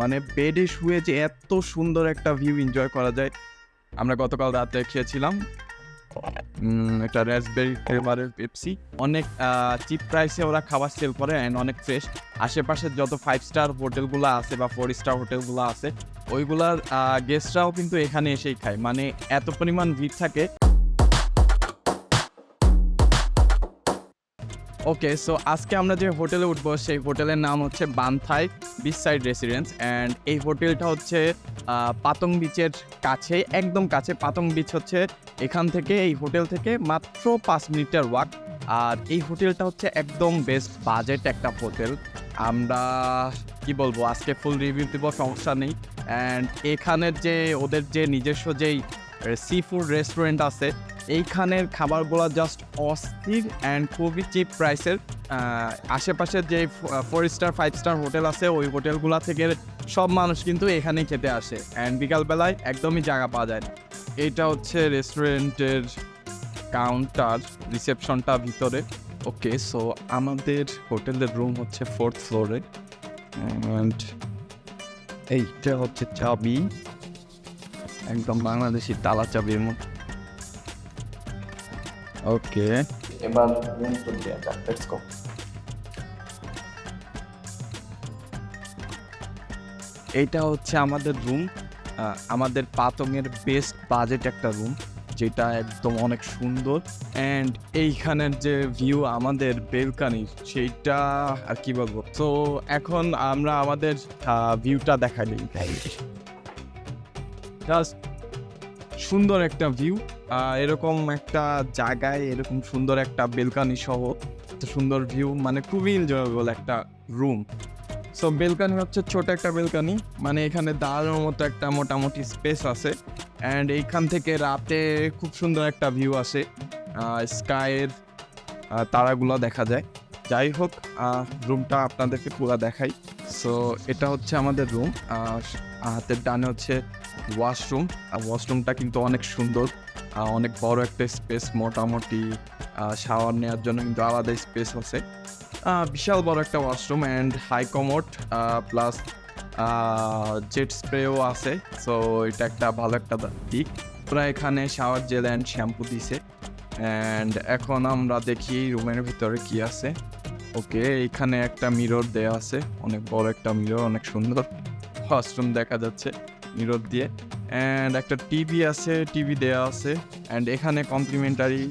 মানে বেডে শুয়ে যে এত সুন্দর একটা ভিউ এনজয় করা যায়। আমরা গতকাল রাতে খেয়েছিলাম একটা এটা র্যাসবেরি ফ্লেভারের পেপসি অনেক চিপ প্রাইসে ওরা খাবার সেল করে অ্যান্ড অনেক ফ্রেশ আশেপাশের যত ফাইভ স্টার হোটেলগুলো আছে বা ফোর স্টার হোটেলগুলো আছে, ওইগুলার গেস্টরাও কিন্তু এখানে এসেই খায়। মানে এত পরিমাণ ভিড় থাকে। ওকে সো আজকে আমরা যে হোটেলে উঠবো, সেই হোটেলের নাম হচ্ছে Banthai beach side residence and এই হোটেলটা হচ্ছে পাতং বিচের কাছে একদম কাছে। পাতং বিচ হচ্ছে এখান থেকে, এই হোটেল থেকে মাত্র পাঁচ মিনিটের ওয়াক আর এই হোটেলটা হচ্ছে একদম বেস্ট বাজেট একটা হোটেল। আমরা, কি বলব, আজকে ফুল রিভিউ দিব, সমস্যা নেই। অ্যান্ড এখানের যে, ওদের যে নিজস্ব যেই সি ফুড রেস্টুরেন্ট আছে এইখানের খাবারগুলো জাস্ট অস্থির অ্যান্ড খুবই চিপ প্রাইসের আশেপাশের যে four star five star hotel আছে, ওই হোটেলগুলো থেকে সব মানুষ কিন্তু এখানেই খেতে আসে। অ্যান্ড বিকালবেলায় একদমই জায়গা পাওয়া যায় না। এইটা হচ্ছে রেস্টুরেন্টের কাউন্টার রিসেপশনটা ভিতরে। ওকে সো আমাদের হোটেলের রুম হচ্ছে ফোর্থ ফ্লোরে অ্যান্ড এইটা হচ্ছে চাবি। একদম বাংলাদেশি তালা চাবির মতো। ওকে এবার রুম তো দেওয়া যাক লেটস গো এইটা হচ্ছে আমাদের রুম আমাদের পাতঙের বেস্ট বাজেট একটা রুম যেটা একদম অনেক সুন্দর অ্যান্ড এইখানের যে ভিউ আমাদের বেলকানির সেইটা আর কি বলব? তো এখন আমরা আমাদের ভিউটা দেখাই দিই। জাস্ট সুন্দর একটা ভিউ এরকম একটা জায়গায়, এরকম সুন্দর একটা বেলকানি সহ সুন্দর ভিউ মানে খুবই এনজয়েবল একটা রুম সো বেলকানি হচ্ছে ছোট একটা বেলকানি মানে এখানে দাঁড়ানোর মতো একটা মোটামুটি স্পেস আছে অ্যান্ড এইখান থেকে রাতে খুব সুন্দর একটা ভিউ আসে স্কাইয়ের তারাগুলো দেখা যায়। যাই হোক রুমটা আপনাদেরকে পুরো দেখাই। সো এটা হচ্ছে আমাদের রুম হাতের ডানে হচ্ছে ওয়াশরুম আর ওয়াশরুমটা কিন্তু অনেক সুন্দর অনেক বড় একটা স্পেস মোটামুটি শাওয়ার নেওয়ার জন্য কিন্তু আলাদা স্পেস আছে। বিশাল বড় একটা washroom and high commode plus jet স্প্রেও আছে। সো এটা একটা ভালো একটা দিক। ওরা এখানে শাওয়ার জেল অ্যান্ড শ্যাম্পু দিছে। অ্যান্ড এখন আমরা দেখি রুমের ভিতরে কি আছে। ওকে, এখানে একটা মিরর দেয়া আছে। অনেক বড় একটা মিরর অনেক সুন্দর। ওয়াশরুম দেখা যাচ্ছে মিরর দিয়ে। অ্যান্ড একটা টিভি আছে টিভি দেওয়া আছে। অ্যান্ড এখানে কমপ্লিমেন্টারি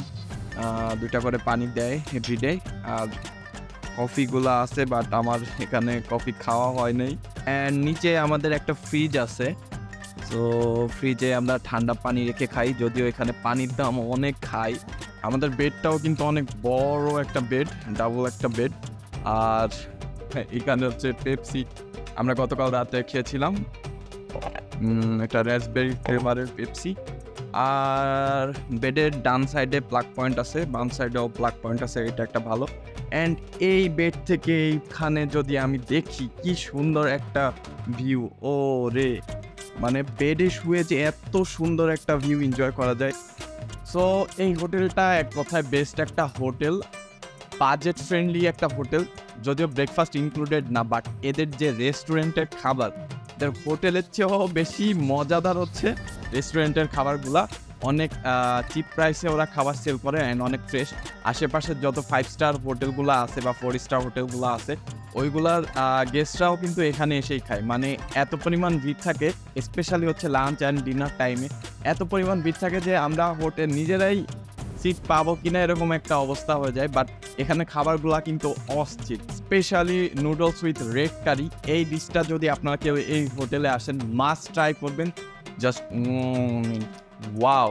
দুটা করে পানি দেয় এভরিডে আর কফিগুলো আছে বাট আমার এখানে কফি খাওয়া হয় নাই। অ্যান্ড নিচে আমাদের একটা ফ্রিজ আছে। তো ফ্রিজে আমরা ঠান্ডা পানি রেখে খাই, যদিও এখানে পানির দাম অনেক খাই আমাদের বেডটাও কিন্তু অনেক বড় একটা বেড, ডাবল একটা বেড। আর এখানে হচ্ছে পেপসি। আমরা গতকাল রাতে খেয়েছিলাম একটা এটা র্যাসবেরি ফ্লেভারের পেপসি। আর বেডের ডান সাইডে প্লাগ পয়েন্ট আছে, বাম সাইডেও প্লাগ পয়েন্ট আছে, এটা একটা ভালো। অ্যান্ড এই বেড থেকে এইখানে যদি আমি দেখি, কি সুন্দর একটা ভিউ ও রে মানে বেডে শুয়ে যে এত সুন্দর একটা ভিউ এনজয় করা যায়। সো এই হোটেলটা এক কথায় বেস্ট একটা হোটেল বাজেট ফ্রেন্ডলি একটা হোটেল, যদিও ব্রেকফাস্ট ইনক্লুডেড না বাট এদের যে রেস্টুরেন্টের খাবার হোটেলের চেয়েও বেশি মজাদার হচ্ছে রেস্টুরেন্টের খাবারগুলা। অনেক চিপ প্রাইসে ওরা খাবার সেল করে অ্যান্ড অনেক ফ্রেশ আশেপাশের যত ফাইভ স্টার হোটেলগুলো আছে বা ফোর স্টার হোটেলগুলো আছে ওইগুলার গেস্টরাও কিন্তু এখানে এসেই খায়। মানে এত পরিমাণ ভিড় থাকে স্পেশালি হচ্ছে লাঞ্চ অ্যান্ড ডিনার টাইমে এত পরিমাণ ভিড় থাকে যে আমরা হোটেল নিজেরাই সিট পাবো কিনা এরকম একটা অবস্থা হয়ে যায়। বাট এখানে খাবারগুলো কিন্তু অস্থির। Specially noodles with red curry এই ডিশটা যদি আপনারা কেউ এই হোটেলে আসেন মাস্ট ট্রাই করবেন। জাস্ট ওয়াও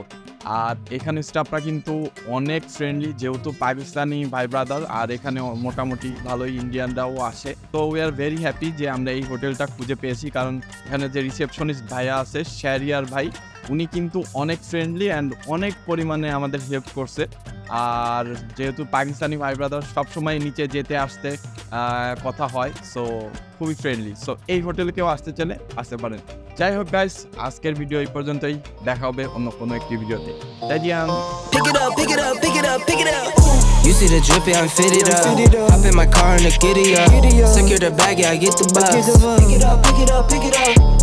আর এখানে স্টাফরা কিন্তু অনেক ফ্রেন্ডলি যেহেতু পাকিস্তানি ভাই ব্রাদার আর এখানে মোটামুটি ভালোই ইন্ডিয়ানরাও আসে। তো উই আর ভেরি হ্যাপি যে আমরা এই হোটেলটা খুঁজে পেয়েছি, কারণ এখানে যে রিসেপশনিস্ট ভাইয়া আছে শ্যারিয়ার ভাই, উনি কিন্তু অনেক ফ্রেন্ডলি অ্যান্ড অনেক পরিমাণে আমাদের হেল্প করছে। আর যেহেতু পাকিস্তানি ভাই ব্রাদার সবসময় নিচে যেতে আসতে কথা হয় সো খুবই ফ্রেন্ডলি সো এই হোটেলে কেউ আসতে চাইলে আসতে পারেন যাই হোক গাইস আজকের ভিডিও এই পর্যন্তই দেখা হবে অন্য কোনো একটি ভিডিওতে তাই. You see the drippy, I'm fitted up. Hop in my car and the giddy up. Secure the bag, yeah, I get the bus. Pick it up, pick it up, pick it up.